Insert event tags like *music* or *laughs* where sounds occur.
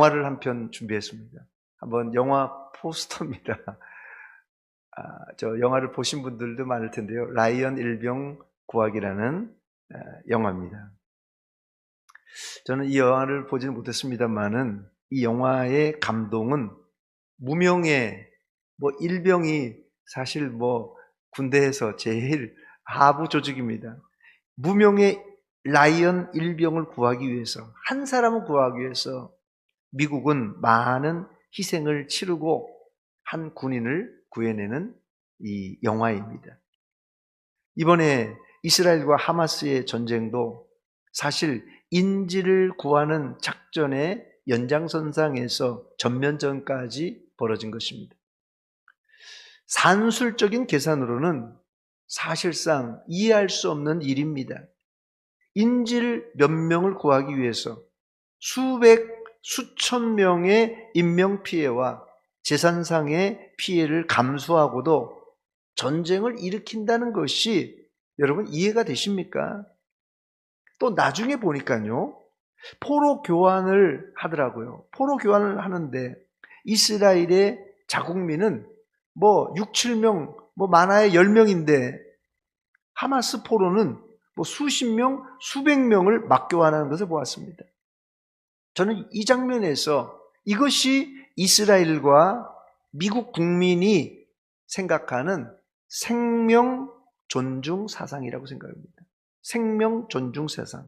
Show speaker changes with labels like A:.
A: 영화를 한 편 준비했습니다. 한번 영화 포스터입니다. *laughs* 아, 저 영화를 보신 분들도 많을 텐데요. 라이언 일병 구하기라는 아, 영화입니다. 저는 이 영화를 보지는 못했습니다만은 이 영화의 감동은 무명의 뭐 일병이 사실 뭐 군대에서 제일 하부 조직입니다. 무명의 라이언 일병을 구하기 위해서 한 사람을 구하기 위해서 미국은 많은 희생을 치르고 한 군인을 구해내는 이 영화입니다. 이번에 이스라엘과 하마스의 전쟁도 사실 인지를 구하는 작전의 연장선상에서 전면전까지 벌어진 것입니다. 산술적인 계산으로는 사실상 이해할 수 없는 일입니다. 인질 몇 명을 구하기 위해서 수백, 수천 명의 인명 피해와 재산상의 피해를 감수하고도 전쟁을 일으킨다는 것이 여러분 이해가 되십니까? 또 나중에 보니까요, 포로 교환을 하더라고요. 포로 교환을 하는데 이스라엘의 자국민은 뭐 6, 7명, 뭐 많아야 10명인데 하마스 포로는 뭐 수십 명, 수백 명을 맞교환하는 것을 보았습니다. 저는 이 장면에서 이것이 이스라엘과 미국 국민이 생각하는 생명 존중 사상이라고 생각합니다. 생명 존중 세상.